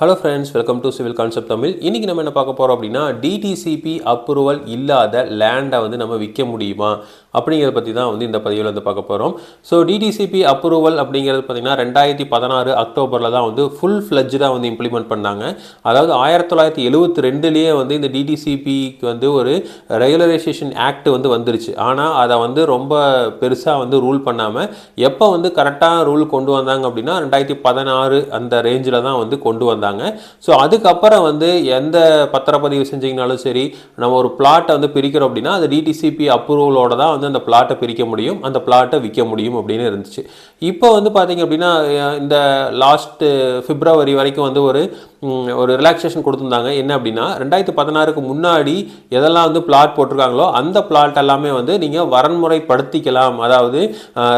Hello friends welcome to civil concept Tamil இன்றைக்கி நம்ம என்ன பார்க்க போகிறோம் அப்படின்னா டிடிசிபி அப்ரூவல் இல்லாத லேண்டை வந்து நம்ம விற்க முடியுமா? அப்படிங்கிறத பற்றி தான் வந்து இந்த பதிவில் வந்து பார்க்க போகிறோம் ஸோ டிடிசிபி அப்ரூவல் அப்படிங்கிறது பார்த்திங்கன்னா ரெண்டாயிரத்தி பதினாறு அக்டோபரில் தான் வந்து ஃபுல் ஃப்ளட்ஜாக வந்து இம்ப்ளிமெண்ட் பண்ணாங்க. அதாவது ஆயிரத்தி தொள்ளாயிரத்தி எழுபத்தி ரெண்டுலேயே வந்து இந்த டிடிசிபிக்கு வந்து ஒரு ரெகுலரைசேஷன் ஆக்ட் வந்து வந்துருச்சு. ஆனால் அதை வந்து ரொம்ப பெருசாக வந்து ரூல் பண்ணாமல் எப்போ வந்து கரெக்டாக ரூல் கொண்டு வந்தாங்க அப்படின்னா ரெண்டாயிரத்தி பதினாறு அந்த ரேஞ்சில் தான் வந்து கொண்டு வந்தாங்க. ஸோ அதுக்கப்புறம் வந்து எந்த பத்திரப்பதிவு செஞ்சீங்கனாலும் சரி நம்ம ஒரு பிளாட்டை வந்து பிரிக்கிறோம் அப்படின்னா அது டிடிசிபி அப்ரூவலோட தான் வந்து அந்த பிளாட்டை பிரிக்க முடியும் அந்த பிளாட்டை விற்க முடியும் அப்படின்னு இருந்துச்சு. இப்போ வந்து பார்த்தீங்க அப்படின்னா இந்த லாஸ்ட்டு பிப்ரவரி வரைக்கும் வந்து ஒரு ஒரு ரிலாக்ஸேஷன் கொடுத்துருந்தாங்க. என்ன அப்படின்னா ரெண்டாயிரத்து பதினாறுக்கு முன்னாடி எதெல்லாம் வந்து பிளாட் போட்டிருக்காங்களோ அந்த பிளாட் எல்லாமே வந்து நீங்கள் வரன்முறைப்படுத்திக்கலாம். அதாவது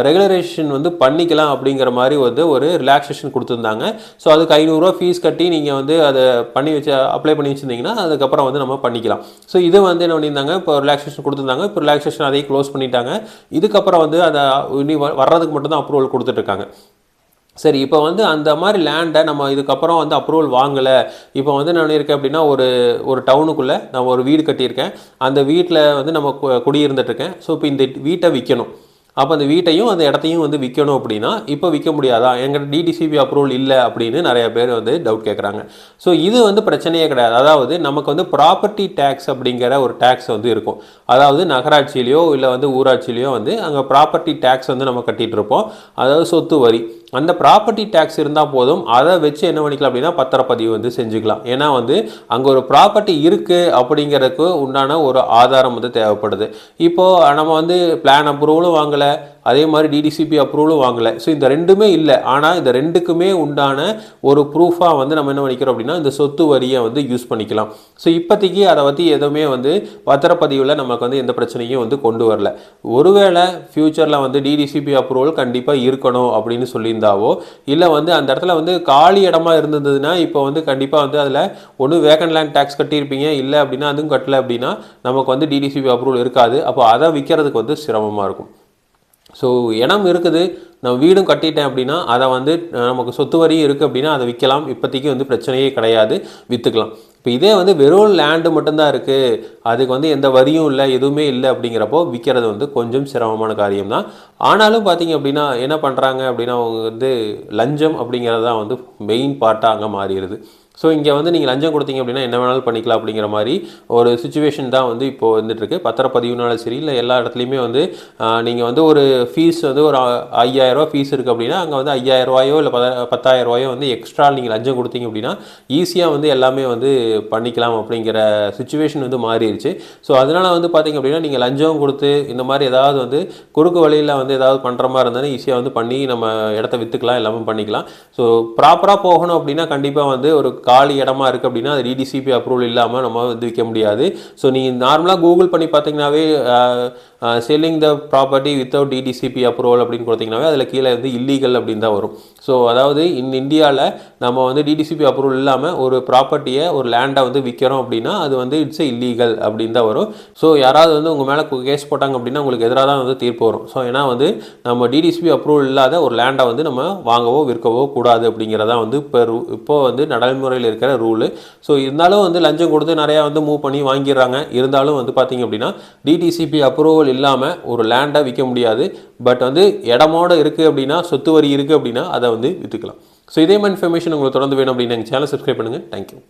ரெகுலரேஷன் வந்து பண்ணிக்கலாம் அப்படிங்கிற மாதிரி வந்து ஒரு ரிலாக்ஸேஷன் கொடுத்துருந்தாங்க. ஸோ அதுக்கு ஐநூறுரூவா ஃபீஸ் கட்டி நீங்கள் வந்து அதை பண்ணி வச்சு அப்ளை பண்ணி வச்சுருந்தீங்கன்னா அதுக்கப்புறம் வந்து நம்ம பண்ணிக்கலாம். ஸோ இது வந்து என்ன பண்ணியிருந்தாங்க இப்போ ரிலாக்ஸேஷன் கொடுத்துருந்தாங்க. இப்போ ரிலாக்ஸேஷன் அதையும் க்ளோஸ் பண்ணிட்டாங்க. இதுக்கப்புறம் வந்து அதை இனி வ- வர்றதுக்கு மட்டும்தான் அப்ரூவல் கொடுத்துட்ருக்காங்க சரி இப்போ வந்து அந்த மாதிரி லேண்டை நம்ம இதுக்கப்புறம் வந்து அப்ரூவல் வாங்கலை. இப்போ வந்து நான் இருக்கேன் அப்படின்னா ஒரு ஒரு டவுனுக்குள்ளே நான் ஒரு வீடு கட்டியிருக்கேன். அந்த வீட்டில் வந்து நம்ம கு- குடியிருந்துட்டு இருக்கேன். ஸோ இப்போ இந்த வீட்டை விற்கணும் அப்போ அந்த வீட்டையும் அந்த இடத்தையும் வந்து விற்கணும் அப்படின்னா இப்போ விற்க முடியாதா? எங்கிட்ட டிடிசிபி அப்ரூவல் இல்லை அப்படின்னு நிறைய பேர் வந்து டவுட் கேட்குறாங்க ஸோ இது வந்து பிரச்சனையே கிடையாது. அதாவது நமக்கு வந்து ப்ராப்பர்ட்டி டேக்ஸ் அப்படிங்கிற ஒரு டேக்ஸ் வந்து இருக்கும். அதாவது நகராட்சியிலையோ இல்லை வந்து ஊராட்சியிலையோ வந்து அங்கே ப்ராப்பர்ட்டி டேக்ஸ் வந்து நம்ம கட்டிகிட்டு இருப்போம். அதாவது சொத்து வரி. அந்த ப்ராப்பர்ட்டி டேக்ஸ் இருந்தால் போதும். அதை வச்சு என்ன பண்ணிக்கலாம் அப்படின்னா பத்திரப்பதிவு வந்து செஞ்சுக்கலாம். ஏன்னா வந்து அங்கே ஒரு ப்ராப்பர்ட்டி இருக்குது அப்படிங்கிறதுக்கு உண்டான ஒரு ஆதாரம் வந்து தேவைப்படுது. இப்போது நம்ம வந்து பிளான் அப்ரூவலும் வாங்கலை. அதே மாதிரி டிடிசிபி அப்ரூவலும் வாங்கலை. ஸோ இந்த ரெண்டுமே இல்லை. ஆனால் இந்த ரெண்டுக்குமே உண்டான ஒரு ப்ரூஃபாக வந்து நம்ம என்ன பண்ணிக்கிறோம் அப்படின்னா இந்த சொத்து வரியை வந்து யூஸ் பண்ணிக்கலாம். ஸோ இப்போதைக்கு அதை பற்றி எதுவுமே வந்து பத்திரப்பதிவில் நமக்கு வந்து எந்த பிரச்சனையும் வந்து கொண்டு வரல. ஒருவேளை ஃப்யூச்சரில் வந்து டிடிசிபி அப்ரூவல் கண்டிப்பாக இருக்கணும் அப்படின்னு சொல்லியிருந்தாவோ இல்லை வந்து அந்த இடத்துல வந்து காலி இடமா இருந்ததுன்னா இப்போ வந்து கண்டிப்பாக வந்து அதில் ஒன்று வேகன் லேண்ட் டேக்ஸ் கட்டியிருப்பீங்க. இல்லை அப்படின்னா அதுவும் கட்டல அப்படின்னா நமக்கு வந்து டிடிசிபி அப்ரூவல் இருக்காது. அப்போ அதை விற்கிறதுக்கு வந்து சிரமமாக இருக்கும். ஸோ இடம் இருக்குது. நான் வீடும் கட்டிட்டேன் அப்படின்னா அதை வந்து நமக்கு சொத்து வரியும் இருக்குது அப்படின்னா அதை விற்கலாம். இப்போதைக்கு வந்து பிரச்சனையே கிடையாது. விற்றுக்கலாம் இப்போ இதே வந்து வெறும் லேண்டு மட்டும்தான் இருக்குது அதுக்கு வந்து எந்த வரியும் இல்லை எதுவுமே இல்லை அப்படிங்கிறப்போ விற்கிறது வந்து கொஞ்சம் சிரமமான காரியம் தான் ஆனாலும் பார்த்தீங்க அப்படின்னா என்ன பண்ணுறாங்க அப்படின்னா அவங்க வந்து லஞ்சம் அப்படிங்கிறது தான் வந்து மெயின் பார்ட்டாக அங்கே மாறிடுது. ஸோ இங்கே வந்து நீங்கள் லஞ்சம் கொடுத்தீங்க அப்படின்னா என்ன வேணாலும் பண்ணிக்கலாம் அப்படிங்கிற மாதிரி ஒரு சுச்சுவேஷன் தான் வந்து இப்போ வந்துட்டுருக்கு. பத்திரப்பதிவுனாலும் சரி இல்லை எல்லா இடத்துலையுமே வந்து நீங்கள் வந்து ஒரு ஃபீஸ் வந்து ஒரு ஐயாயிரரூவா ஃபீஸ் இருக்குது அப்படின்னா அங்கே வந்து ஐயாயிரம் ரூபாயோ இல்லை பத பத்தாயிரம் ரூபாயோ வந்து எக்ஸ்ட்ரா நீங்கள் லஞ்சம் கொடுத்தீங்க அப்படின்னா ஈஸியாக வந்து எல்லாமே வந்து பண்ணிக்கலாம் அப்படிங்கிற சுச்சுவேஷன் வந்து மாறிடுச்சு. ஸோ அதனால் வந்து பார்த்தீங்க அப்படின்னா நீங்கள் லஞ்சம் கொடுத்து இந்த மாதிரி ஏதாவது வந்து குறுக்கு வழியில் வந்து ஏதாவது பண்ணுற மாதிரி இருந்தாலும் ஈஸியாக வந்து பண்ணி நம்ம இடத்த விற்றுக்கலாம் எல்லாமே பண்ணிக்கலாம். ஸோ ப்ராப்பராக போகணும் அப்படின்னா கண்டிப்பாக வந்து ஒரு காலி இடமா இருக்குது அப்படின்னா அது டிடிசிபி அப்ரூவல் இல்லாமல் நம்ம வந்து விற்க முடியாது. ஸோ நீங்கள் நார்மலாக கூகுள் பண்ணி பார்த்தீங்கன்னாவே selling the property without DTCP approval அப்படின்னு கொடுத்தீங்கன்னாவே அதில் கீழே வந்து இல்லீகல் அப்படின்னு தான் வரும். ஸோ அதாவது இன் இந்தியாவில் நம்ம வந்து டிடிசிபி அப்ரூவல் இல்லாமல் ஒரு ப்ராப்பர்ட்டியை ஒரு லேண்டை வந்து விற்கிறோம் அப்படின்னா அது வந்து இட்ஸ் இல்லீகல் அப்படின்னு தான் வரும். ஸோ யாராவது வந்து உங்கள் மேலே கேஸ் போட்டாங்க அப்படின்னா உங்களுக்கு எதிராக தான் வந்து தீர்ப்பு வரும். ஸோ ஏன்னா வந்து நம்ம டிடிசிபி அப்ரூவல் இல்லாத ஒரு லேண்டை வந்து நம்ம வாங்கவோ விற்கவோ கூடாது அப்படிங்கிறதா வந்து இப்போ இப்போ வந்து நடைமுறையில் இருக்கிற ரூலு ஸோ இருந்தாலும் வந்து லஞ்சம் கொடுத்து நிறையா வந்து மூவ் பண்ணி வாங்கிடுறாங்க. இருந்தாலும் வந்து பார்த்தீங்க அப்படின்னா டிடிசிபி அப்ரூவல் இல்லாமல் ஒரு லேண்டை விற்க முடியாது. பட் வந்து இடமோட இருக்குது அப்படின்னா சொத்து வரி இருக்குது அப்படின்னா அதை வந்து விற்றுக்கலாம் ஸோ இதே மாதிரி இன்ஃபர்மேஷன் உங்களுக்கு தொடர்ந்து வேணும் அப்படின்னு எங்கள் சேனல் சப்ஸ்கிரைப் பண்ணுங்கள் தேங்க்யூ